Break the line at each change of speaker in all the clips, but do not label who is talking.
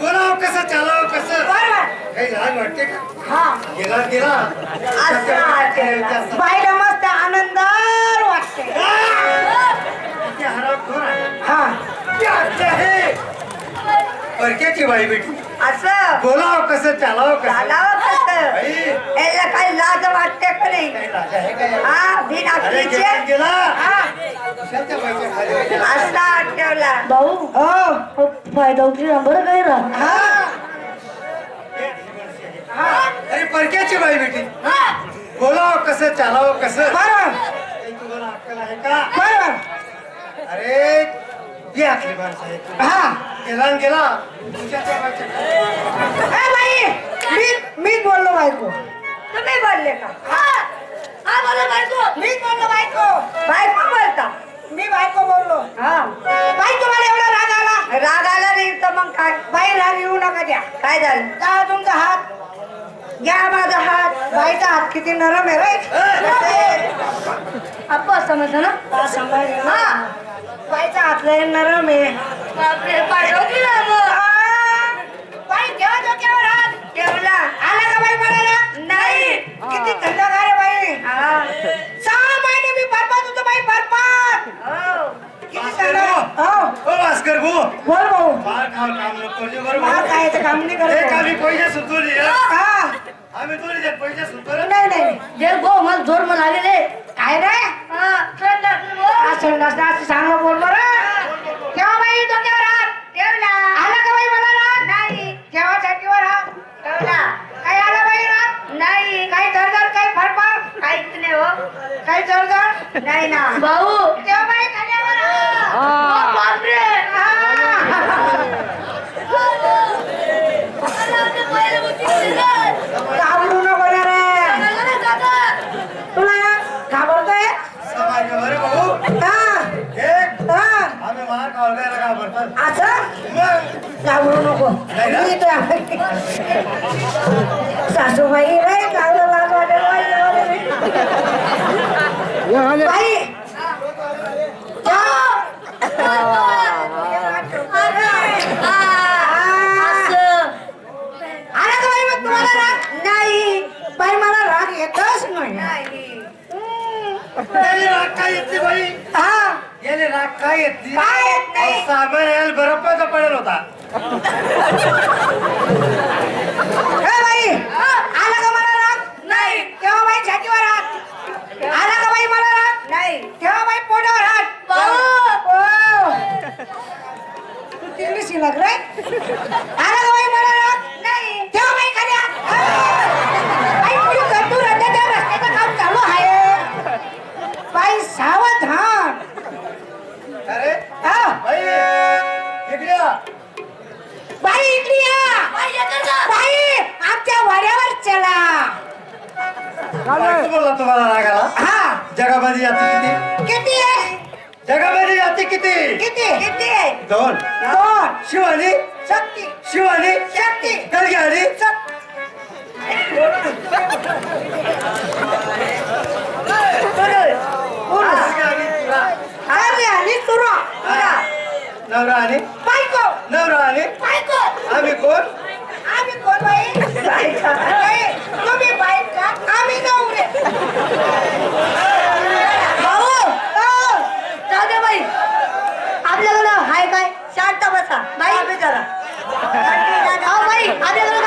बोलाव कसं चालाव कसं? काही लाज वाटते का?
हा.
गेला गेला.
असं. बाईला मस्त आनंदार वाटते. हा.
परक्याची बाई बेटी
असं.
बोलाव कसं चालाव कसं?
चालावं कसं?
बाई.
याला काही लाज वाटते का नाही?
काही लाज आहे का? याला?
हा बिना
अरे
किचे
गेला गेला.
हा.
कशाच्या बाईच्या खाली गेला?
असा ठेवला
भाऊ?
हो.
फायदा उठली ना बरं काय राह
अरे परक्याची बाई बेटी. बोलाव कसं चालाव कसं?
बरोबर
काही तुम्हाला अक्कल आहे का?
बरोबर
अरे ती आखली माणसं आहे तू.
हा.
गेला न गेला. बाईच्या खाली.
ए बाई मी मी बोललो बायको. तुम्ही बोलले का? हा. बोललो बायको. मी बोललो बायको. बायको बोलता? मी बायको बोललो. हा. बाई तुम्हाला एवढा राग आला? राग आला नाही तर मग काय? बाई राग येऊ नका द्या. काय झालं? का तुमचा हात. घ्या माझा हात. बाईचा हात किती नरम आहे रे
आप्पा समजलं ना?
हा बाईचा हात लय नरम आहे.
बापरे पाठव की ना मग?
आ, बाई ठेवा डोक्यावर हात. ठेवला. आला का बाई मला नाही. किती थंडगार आहे बाई. सहा महिने मी बरबाद होतो बाई बरबाद किती
भास्कर
थंड
भाऊ. ओ भास्कर भाऊ
बोल भाऊ.
मार खाव काम नको करू
मला
बरोबर
खायचं काम नाही
एक
करत
आम्ही पैसे सुचवले
हा.
आम्ही दोन्ही जण पैसे सुचवले
नाही नाही
जे गो मला जोर मला लागेल रे.
काय रे? असं नसतं असं सांगा बोल बरं. ठेवा बाई डोक्यावर हात. ठेवला. आला का बाई मला नाही. छातीवर हात. आला बाई नाही. काही धडधड काही फडफड? काहीच नाही हो. काही नाही ना.
भाऊ.
ठेवा बाई खाण्यावर हात.
बापरे.
घाबरू नको ना रे. तुला घाबरतोय?
समाजावर भाऊ.
हा.
एक
हा.
आम्ही मार खावल्याला घाबरतात
असं?
मग.
घाबरू नको.
नाही ना?
मी इथं सासूबाई रे चांगलं लाज वाटेल बाई बाई. मग तुम्हाला राग? नाही. बाई मला राग येतच नाही.
राग काय येते बाई?
हा.
याले राग काय येते?
काय येत नाही?
साबण यायला बरोबर पडेल होता.
ए बाई आला का मला राग? नाही. तेव्हा बाई छातीवर हात आला का बाई मला राग नाही तेव्हा बाई पोटावर हात. ओ. तू तिरली शिलक रे आला का बाई मला राग नाही तेव्हा बाई खाली हात. बाई पुढे गट्टू रस्त्याच्या रस्त्याचं काम चालू आहे. बाई सावधान.
अरे
हा.
बाई इकडे या.
बाई इकडे या. बाई आमच्या वाड्यावर चला.
बोलला तुम्हाला रागाला?
हा.
जगामध्ये जाती किती? जगामध्ये जाती किती?
किती? किती आहे?
दोन.
दोन.
शिवानी?
शक्ती.
शिवानी?
शक्ती. तुरा
नवरा आणि?
बायको.
नवरा आणि?
बायको.
आम्ही कोण?
आम्ही कोण बाई तुम्ही बायका आम्ही नवरे
भाऊ
हो.
जाऊ दे बाई आपल्याकडं हाय काय
शांत बसा
बाई. बिचारा बाई आपल्याकडं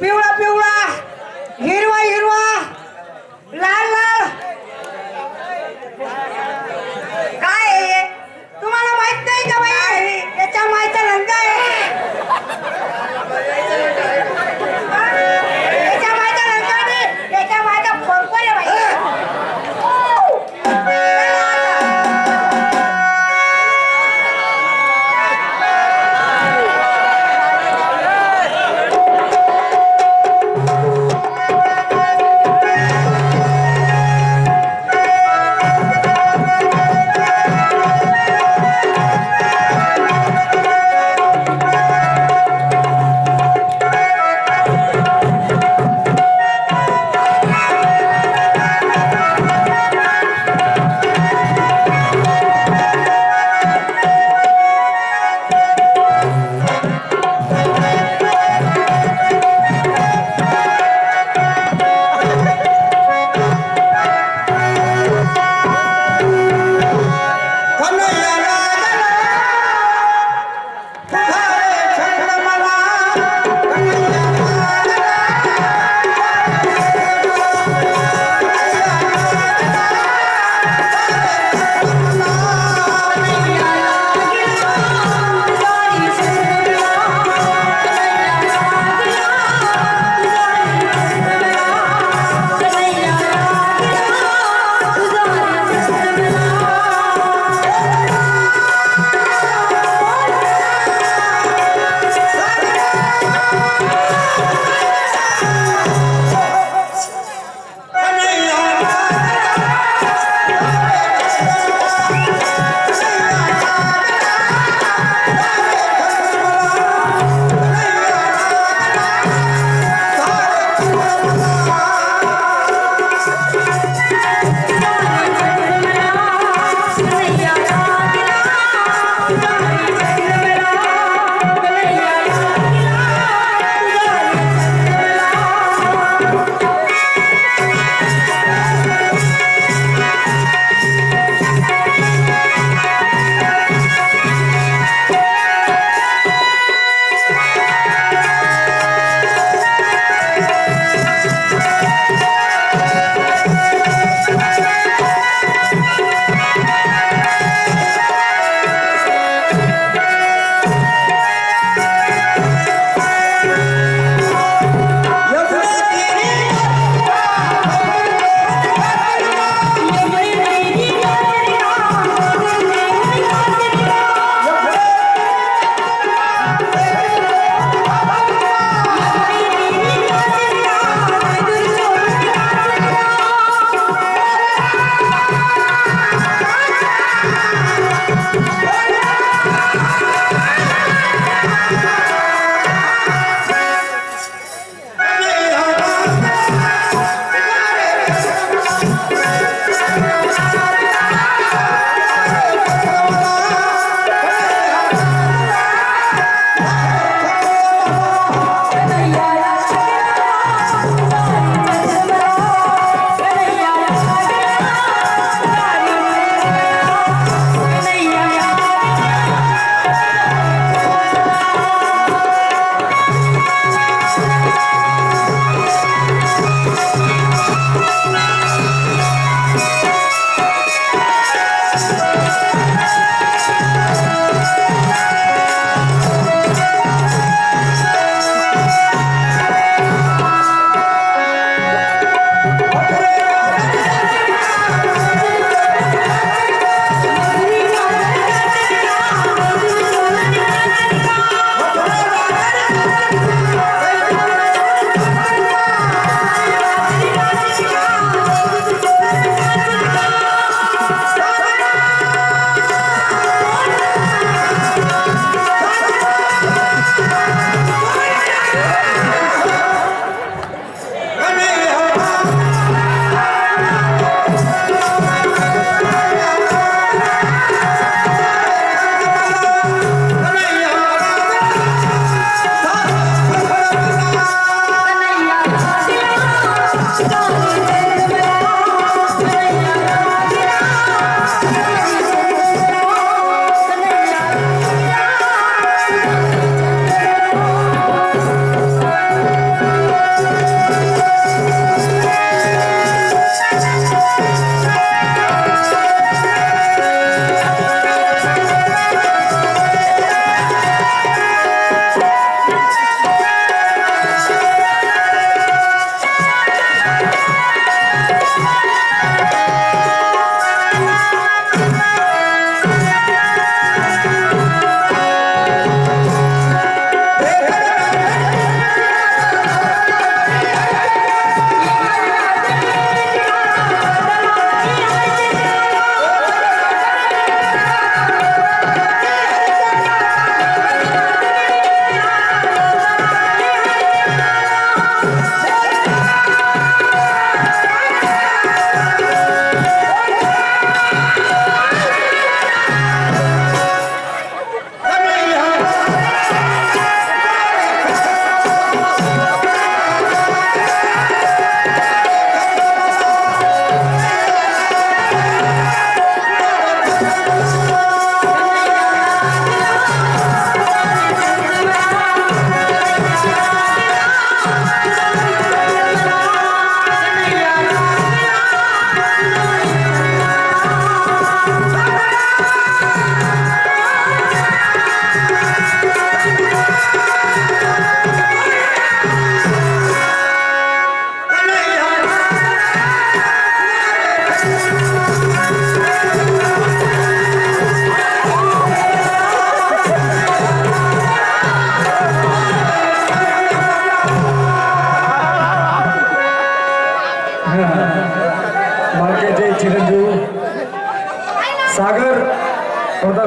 पिवळा पिवळा. हिरवा हिरवा. लाल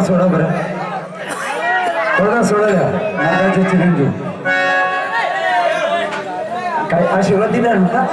सोडा बरं. थोडा सोडा द्या. नागाचे चिरंजीव. काय आशीर्वाद दिला ना?